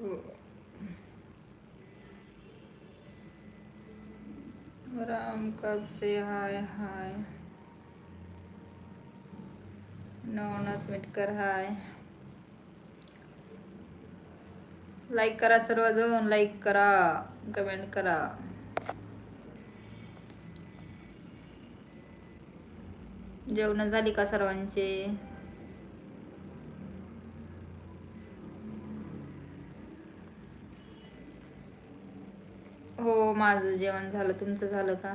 हो. राम कब से हाय हाय? नवनाथ मिटकर हाय. लाईक करा सर्वजण लाईक करा कमेंट करा. जेवण झाली का सर्वांचे? हो माझं जेवण झालं. तुमचं झालं का?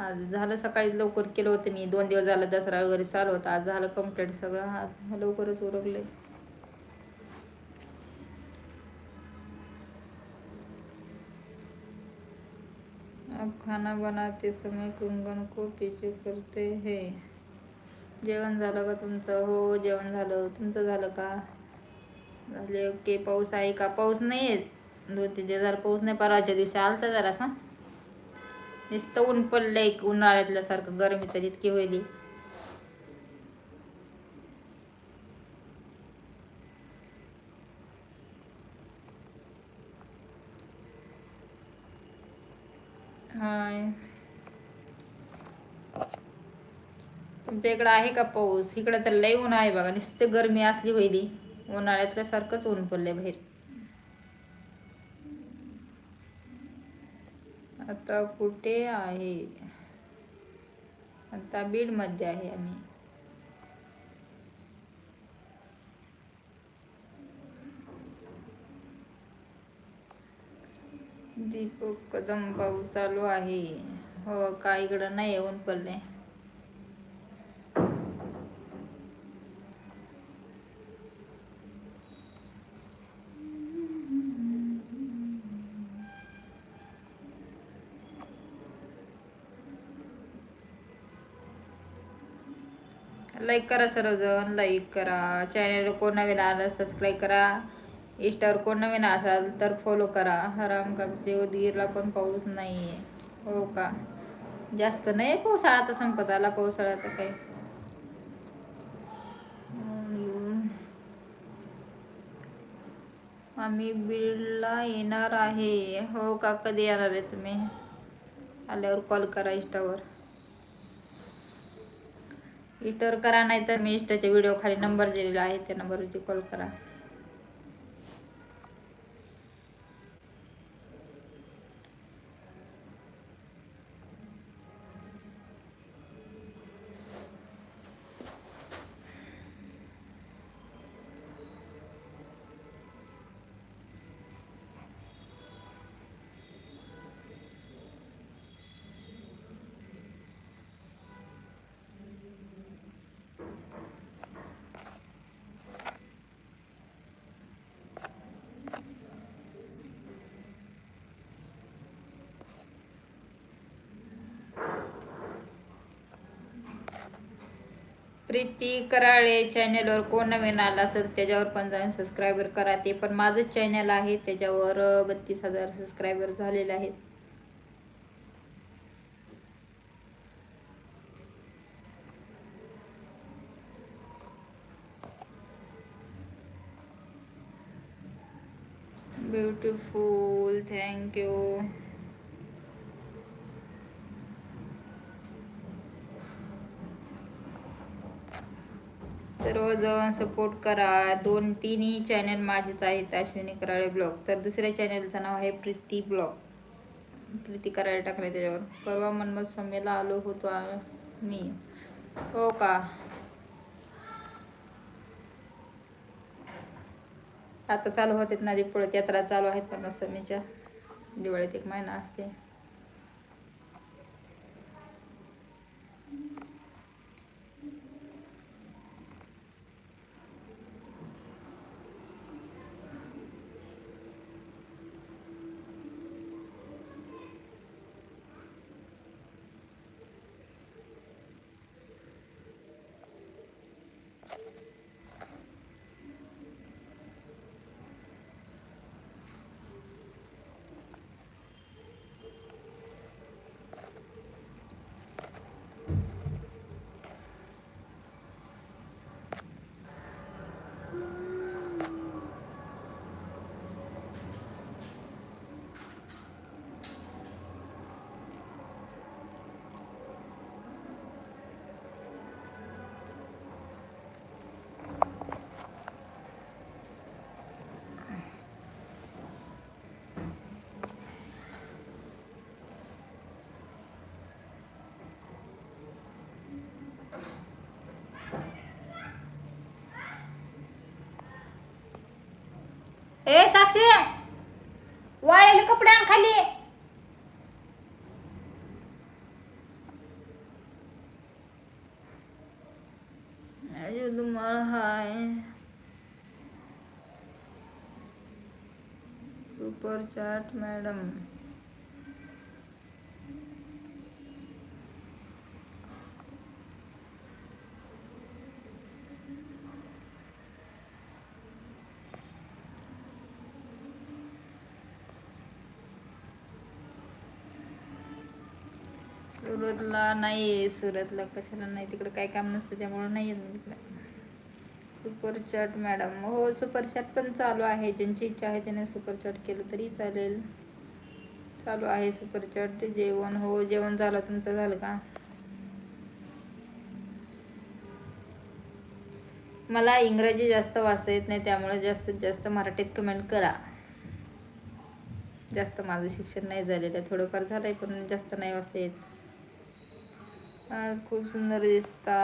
आज झालं सकाळी लवकर केलं होतं मी. दोन दिवस झालं दसरा वगैरे चालू होता. आज झालं कंप्लीट सगळं. आज लवकरच उरकले अब खाना बनाते समय कुंगण को पीछे करते हे. जेवण झालं का तुमचं? हो जेवण झालं. तुमचं झालं का? झाले ओके. पाऊस आहे का? पाऊस नाही आहे दोन तीन दिवस झाला पाऊस नाही परवाच्या दिवशी आलता जरासा. नुसतं ऊन पडलंय उन्हाळ्यातल्यासारखं गरमी तर इतकी होईल हाय. तुमच्या इकडं आहे का पाऊस? इकडं तर लय ऊन आहे बघा नुसतं गरमी असली होईल उन्हाळ्यातल्यासारखंच ऊन पडलंय बाहेर. आता कुठे आहे? आता बीडमध्ये आहे आम्ही. दीपक कदम भाऊ चालू आहे. हो का इकडं नाही येऊन पडले? लाईक करा सर्वजण लाईक करा. चॅनल कोण नवीन आलं सबस्क्राईब करा. इंस्टावर कोण नवीन असाल तर फॉलो करा. हराम कापसे उदगीरला पण पाऊस नाही आहे हो का? जास्त नाही पावसाळा संपत आला पावसाळा तर काही आम्ही बीडला येणार आहे. हो का? कधी येणार आहे तुम्ही? आल्यावर कॉल करा इंस्टावर इतर करा नाही तर मी इंस्टाच्या व्हिडिओ खाली नंबर दिलेला आहे त्या नंबरवरती कॉल करा. प्रीती कराळे चॅनलवर कोण नवीन आला असेल त्याच्यावर पण जाऊन सबस्क्रायबर करा. ते पण माझंच चॅनल आहे त्याच्यावर बत्तीस हजार सबस्क्रायबर झालेले आहेत. ब्युटिफुल थँक्यू सर्वजण सपोर्ट करा. दोन तिन्ही चॅनल माझेच आहेत अश्विनी कराळे ब्लॉग तर दुसऱ्या चॅनलचं नाव आहे प्रीती ब्लॉग प्रीती कराळे टाकले त्याच्यावर. परवा मनमत स्वामीला आलो होतो मी. हो का? आता चालू होते नदी पळत यात्रा चालू आहेत मनमत स्वामीच्या दिवाळीत एक महिना असते. ए साक्षी! वाळलेले कपडे आण खाली. अजून हाय. सुपर चाट मॅडम सुरतला नाही सुरतला कशाला नाही तिकडे काय काम नसतं त्यामुळं नाही येत तिकडे सुपरचॅट मॅडम हो सुपरचॅट पण चालू आहे. ज्यांची इच्छा आहे त्यांना सुपरचॅट केलं तरी चालेल. चालू आहे सुपरचॅट जेवण हो जेवण झालं. तुमचं झालं का? मला इंग्रजी जास्त वाचता येत नाही त्यामुळे जास्तीत जास्त मराठीत कमेंट करा. जास्त माझं शिक्षण नाही झालेलं. आहे थोडंफार झालं आहे पण जास्त नाही वाचता येत. आज खूप सुंदर दिसता.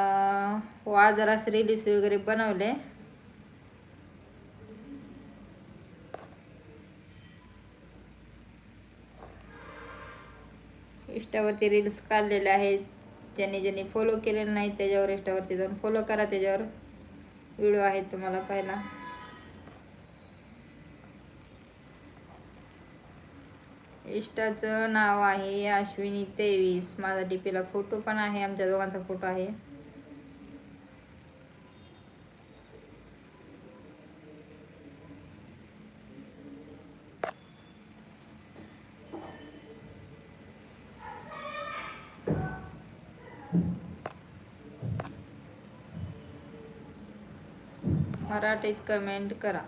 हो आज जरा रिलीस वगैरे बनवले. इंस्टावरती रील्स काढलेले आहेत. ज्यांनी ज्यांनी फॉलो केलेलं नाही त्याच्यावर इंस्टावरती जाऊन फॉलो करा. त्याच्यावर व्हिडिओ आहेत तुम्हाला पाहायला. इष्टाचं नाव आहे अश्विनी तेवीस. माझा डी पीला फोटो पण आहे आमच्या दोघांचा फोटो आहे. मराठीत कमेंट करा.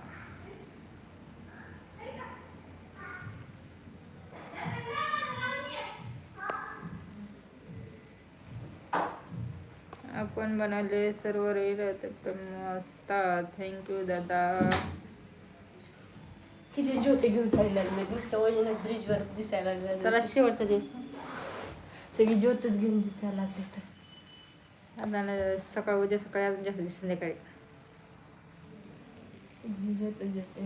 आपण बनवले सर्व रील असतात थँक्यू दादा. किती ज्योती घेऊन चालल्या मी. नुसतं वळीनं ब्रिजवर दिसायला लागलं. चला शेवटचा दिवस. सगळी ज्योतच घेऊन दिसायला लागले तर. आता सकाळ उद्या सकाळी अजून जास्त दिवस संध्याकाळी ज्योत ज्योत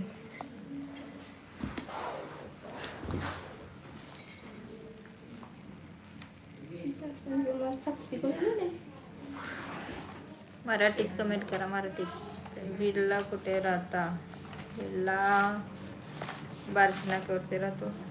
मराठीत कमेंट करा मराठीत. बिर्ला कुठे राहता? बिल्ला बार्शनाकवरती राहतो.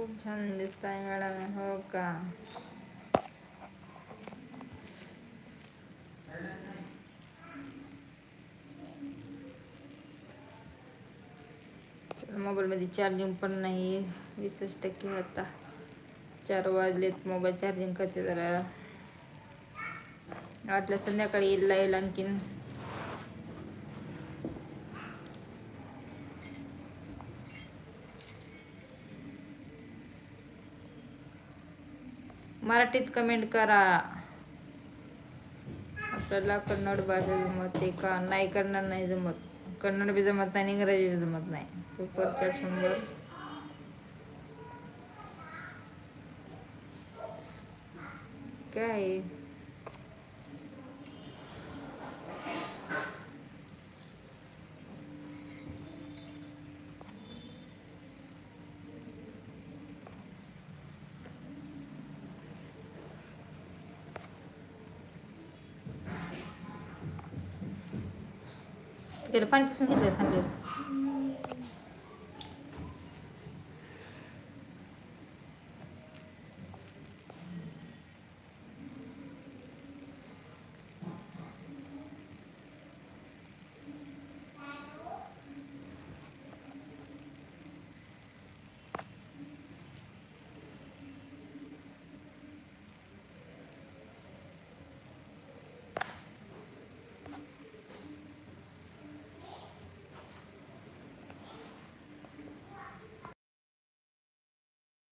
खूप छान दिसत आहे मॅडम हो का? मोबाईलमध्ये चार्जिंग पण नाही वीसच टक्के होता. चार वाजलेत मोबाईल चार्जिंग करते जरा. वाटलं संध्याकाळी येईल आणखीन. मराठीत कमेंट करा. आपल्याला कन्नड भाषा जमते का? नाही कन्नड नाही जमत. कन्नड बी जमत नाही इंग्रजी बी जमत नाही. सुपर चार शंभर. काय? तिकडे पाणी पुसून घेतलं सांगलेलं